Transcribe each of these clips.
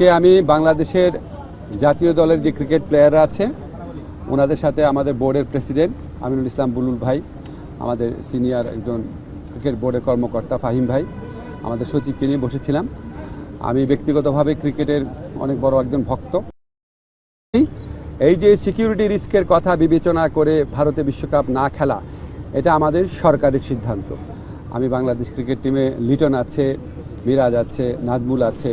আজকে আমি বাংলাদেশের জাতীয় দলের যে ক্রিকেট প্লেয়াররা আছে, ওনাদের সাথে আমাদের বোর্ডের প্রেসিডেন্ট আমিনুল ইসলাম বুলুল ভাই, আমাদের সিনিয়র একজন ক্রিকেট বোর্ডের কর্মকর্তা ফাহিম ভাই, আমাদের সচিবকে নিয়ে বসেছিলাম। আমি ব্যক্তিগতভাবে ক্রিকেটের অনেক বড় একজন ভক্ত। এই যে সিকিউরিটি রিস্কের কথা বিবেচনা করে ভারতে বিশ্বকাপ না খেলা, এটা আমাদের সরকারের সিদ্ধান্ত। আমি বাংলাদেশ ক্রিকেট টিমে লিটন আছে, মিরাজ আছে, নাজমুল আছে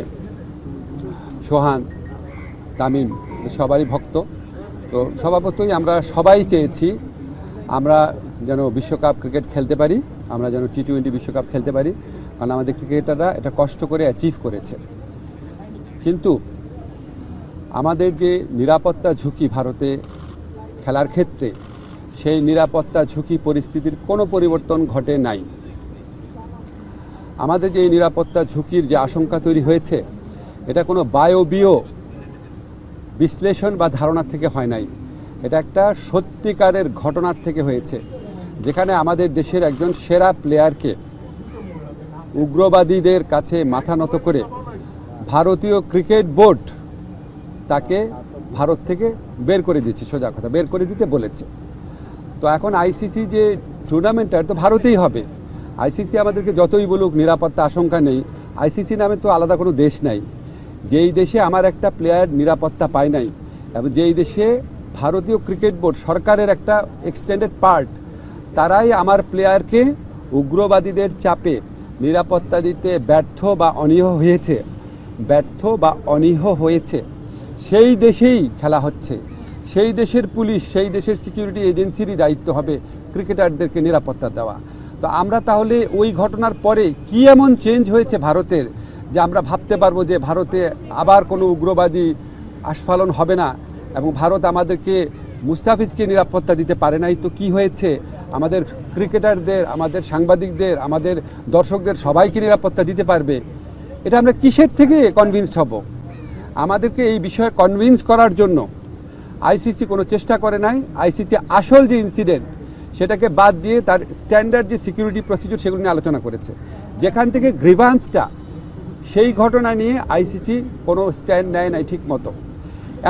সোহান, তামিম, সবারই ভক্ত। তো স্বভাবতই আমরা সবাই চেয়েছি আমরা যেন বিশ্বকাপ ক্রিকেট খেলতে পারি, আমরা যেন টি টোয়েন্টি বিশ্বকাপ খেলতে পারি, কারণ আমাদের ক্রিকেটাররা এটা কষ্ট করে অ্যাচিভ করেছে। কিন্তু আমাদের যে নিরাপত্তা ঝুঁকি ভারতে খেলার ক্ষেত্রে, সেই নিরাপত্তা ঝুঁকি পরিস্থিতির কোনো পরিবর্তন ঘটে নাই। আমাদের যে নিরাপত্তা ঝুঁকির যে আশঙ্কা তৈরি হয়েছে এটা কোনো বায়বীয় বিশ্লেষণ বা ধারণা থেকে হয় নাই। এটা একটা সত্যিকারের ঘটনার থেকে হয়েছে, যেখানে আমাদের দেশের একজন সেরা প্লেয়ারকে উগ্রবাদীদের কাছে মাথা নত করে ভারতীয় ক্রিকেট বোর্ড তাকে ভারত থেকে বের করে দিয়েছে, সোজা কথা, বের করে দিতে বলেছে। তো এখন আইসিসি যে টুর্নামেন্টটা তো ভারতেই হবে। আইসিসি আমাদেরকে যতই বলুক, নিরাপত্তা আশঙ্কা নেই। আইসিসি নামে তো আলাদা কোনো দেশ নাই। যেই দেশে আমার একটা প্লেয়ার নিরাপত্তা পায় নাই, এবং যেই দেশে ভারতীয় ক্রিকেট বোর্ড সরকারের একটা এক্সটেন্ডেড পার্ট তারাই আমার প্লেয়ারকে উগ্রবাদীদের চাপে নিরাপত্তা দিতে ব্যর্থ বা অনীহ হয়েছে, ব্যর্থ বা অনীহ হয়েছে। সেই দেশেই খেলা হচ্ছে, সেই দেশের পুলিশ, সেই দেশের সিকিউরিটি এজেন্সিরই দায়িত্ব হবে ক্রিকেটারদেরকে নিরাপত্তা দেওয়া। তো আমরা তাহলে ওই ঘটনার পরে কি এমন চেঞ্জ হয়েছে ভারতের যে আমরা ভাবতে পারব যে ভারতে আবার কোনো উগ্রবাদী আস্ফালন হবে না এবং ভারত আমাদেরকে মুস্তাফিজকে নিরাপত্তা দিতে পারে নাই, তো কি হয়েছে? আমাদের ক্রিকেটারদের, আমাদের সাংবাদিকদের, আমাদের দর্শকদের সবাইকে নিরাপত্তা দিতে পারবে? এটা আমরা কিসের থেকে কনভিন্সড হব? আমাদেরকে এই বিষয়ে কনভিন্স করার জন্য আইসিসি কোনো চেষ্টা করে নাই। আইসিসি আসল যে ইনসিডেন্ট সেটাকে বাদ দিয়ে তার স্ট্যান্ডার্ড যে সিকিউরিটি প্রসিডিউর সেগুলো নিয়ে আলোচনা করেছে। যেখান থেকে গ্রিভান্সটা সেই ঘটনা নিয়ে আইসিসি কোনো স্ট্যান্ড নেয় নাই ঠিক মতো।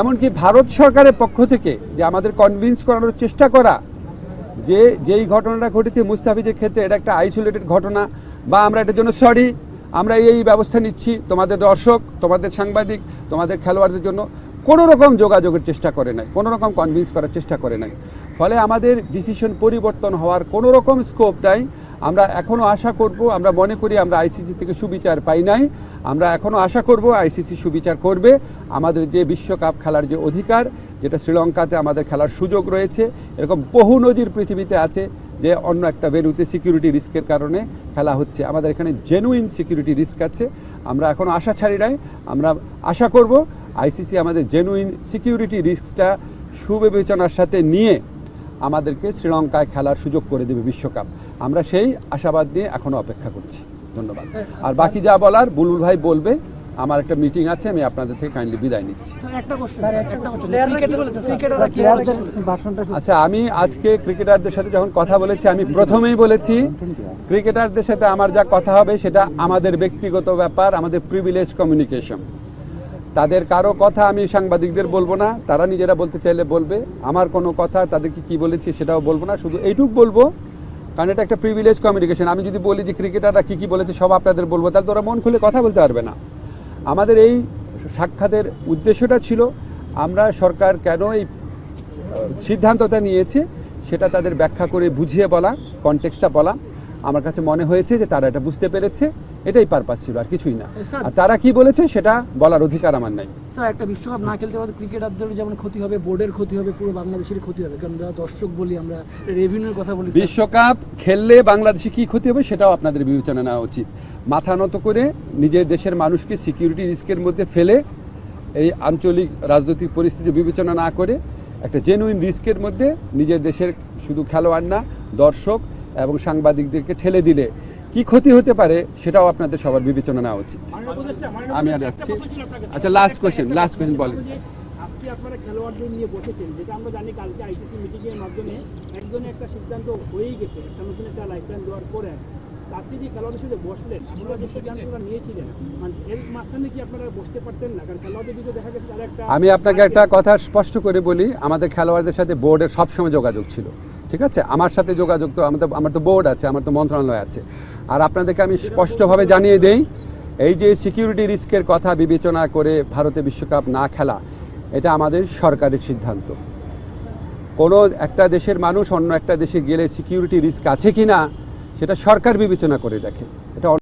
এমনকি ভারত সরকারের পক্ষ থেকে যে আমাদের কনভিন্স করানোর চেষ্টা করা, যে যেই ঘটনাটা ঘটেছে মুস্তাফিজের ক্ষেত্রে এটা একটা আইসোলেটেড ঘটনা বা আমরা এটার জন্য সরি আমরা এই ব্যবস্থা নিচ্ছি। তোমাদের দর্শক, তোমাদের সাংবাদিক, তোমাদের খেলোয়াড়দের জন্য কোনো রকম যোগাযোগের চেষ্টা করে নাই, কোনো রকম কনভিন্স করার চেষ্টা করে নাই। ফলে আমাদের ডিসিশন পরিবর্তন হওয়ার কোনো রকম স্কোপ নাই। আমরা এখনও আশা করব, আমরা মনে করি আমরা আইসিসি থেকে সুবিচার পাই নাই। আমরা এখনও আশা করব আইসিসি সুবিচার করবে। আমাদের যে বিশ্বকাপ খেলার যে অধিকার, যেটা শ্রীলঙ্কাতে আমাদের খেলার সুযোগ রয়েছে, এরকম বহু নজির পৃথিবীতে আছে যে অন্য একটা ভেন্যুতে সিকিউরিটি রিস্কের কারণে খেলা হচ্ছে। আমাদের এখানে জেনুইন সিকিউরিটি রিস্ক আছে। আমরা এখনও আশা ছাড়ি নাই। আমরা আশা করব আইসিসি আমাদের জেনুইন সিকিউরিটি রিস্কটা সুবিবেচনার সাথে নিয়ে আমাদেরকে শ্রীলঙ্কায় খেলার সুযোগ করে দেবে বিশ্বকাপ। আমরা সেই আশাবাদ নিয়ে এখনও অপেক্ষা করছি। ধন্যবাদ। আর বাকি যা বলার বুলুল ভাই বলবে। আমার একটা মিটিং আছে আমি আপনাদের থেকে কাইন্ডলি বিদায় নিচ্ছি। আচ্ছা আমি আজকে ক্রিকেটারদের সাথে যখন কথা বলেছি আমি প্রথমেই বলেছি ক্রিকেটারদের সাথে আমার যা কথা হবে সেটা আমাদের ব্যক্তিগত ব্যাপার আমাদের প্রিভিলেজ কমিউনিকেশন তাদের কারও কথা আমি সাংবাদিকদের বলব না তারা নিজেরা বলতে চাইলে বলবে। আমার কোনো কথা তাদেরকে কি বলেছি সেটাও বলব না শুধু এইটুক বলব কারণ এটা একটা প্রিভিলেজ কমিউনিকেশন আমি যদি বলি যে ক্রিকেটাররা কী কী বলেছে সব আপনাদের বলব। তাহলে তো ওরা মন খুলে কথা বলতে পারবে না। আমাদের এই সাক্ষাতের উদ্দেশ্যটা ছিল আমরা সরকার কেন এই সিদ্ধান্তটা নিয়েছে সেটা তাদের ব্যাখ্যা করে বুঝিয়ে বলা কনটেক্সটটা বলা। আমার কাছে মনে হয়েছে যে তারা এটা বুঝতে পেরেছে এটাই পারপাস ছিল আর কিছুই না। আর তারা কি বলেছে সেটা বলার অধিকার আমার নাই। স্যার একটা বিশ্বকাপ না খেলতে পারলে ক্রিকেটারদের যেমন ক্ষতি হবে, বোর্ডের ক্ষতি হবে, পুরো বাংলাদেশের ক্ষতি হবে। কারণ আমরা দর্শক বলি, আমরা রেভিনিউর কথা বলি বিশ্বকাপ খেললে বাংলাদেশে কি ক্ষতি হবে সেটাও আপনাদের বিবেচনা নেওয়া উচিত। মাথা নত করে নিজের দেশের মানুষকে সিকিউরিটি রিস্কের মধ্যে ফেলে এই আঞ্চলিক রাজনৈতিক পরিস্থিতি বিবেচনা না করে একটা জেনুইন রিস্কের মধ্যে নিজের দেশের শুধু খেলোয়াড় না, দর্শক এবং সাংবাদিকদেরকে ঠেলে দিলে কি ক্ষতি হতে পারে সেটাও আপনাদের সবার বিবেচনা নেওয়া উচিত। আমি আর যাচ্ছি। আচ্ছা লাস্ট কোয়েশ্চেন লাস্ট কোয়েশ্চেন বলেন। আজকে আপনারা খেলোয়াড়দের নিয়ে বসেছেন যেটা আমরা জানি কালকে আইসিসি মিটিং এর মাধ্যমে একজনের একটা সিদ্ধান্ত হয়েই গেছে একটা নতুন একটা লাইসেন্স দেওয়ার পরে। আজকে যে খেলোয়াড়দের সাথে বসলেন আপনারা যে সিদ্ধান্তটা নিয়েছিলেন মানে এর মাঝখানে কি আপনারা বসতে পারতেন না? কারণ খেলোয়াড়দের দিকে দেখা গেছে তারা একটা আমি আপনাকে একটা কথা স্পষ্ট করে বলি আমাদের খেলোয়াড়দের সাথে বোর্ডের সবসময় যোগাযোগ ছিল। ঠিক আছে? আমার সাথে যোগাযোগ তো আমাদের আমার তো বোর্ড আছে, আমার তো মন্ত্রণালয় আছে। আর আপনাদেরকে আমি স্পষ্টভাবে জানিয়ে দেই, এই যে সিকিউরিটি রিস্কের কথা বিবেচনা করে ভারতে বিশ্বকাপ না খেলা, এটা আমাদের সরকারের সিদ্ধান্ত। কোনো একটা দেশের মানুষ অন্য একটা দেশে গেলে সিকিউরিটি রিস্ক আছে কি না সেটা সরকার বিবেচনা করে দেখে। এটা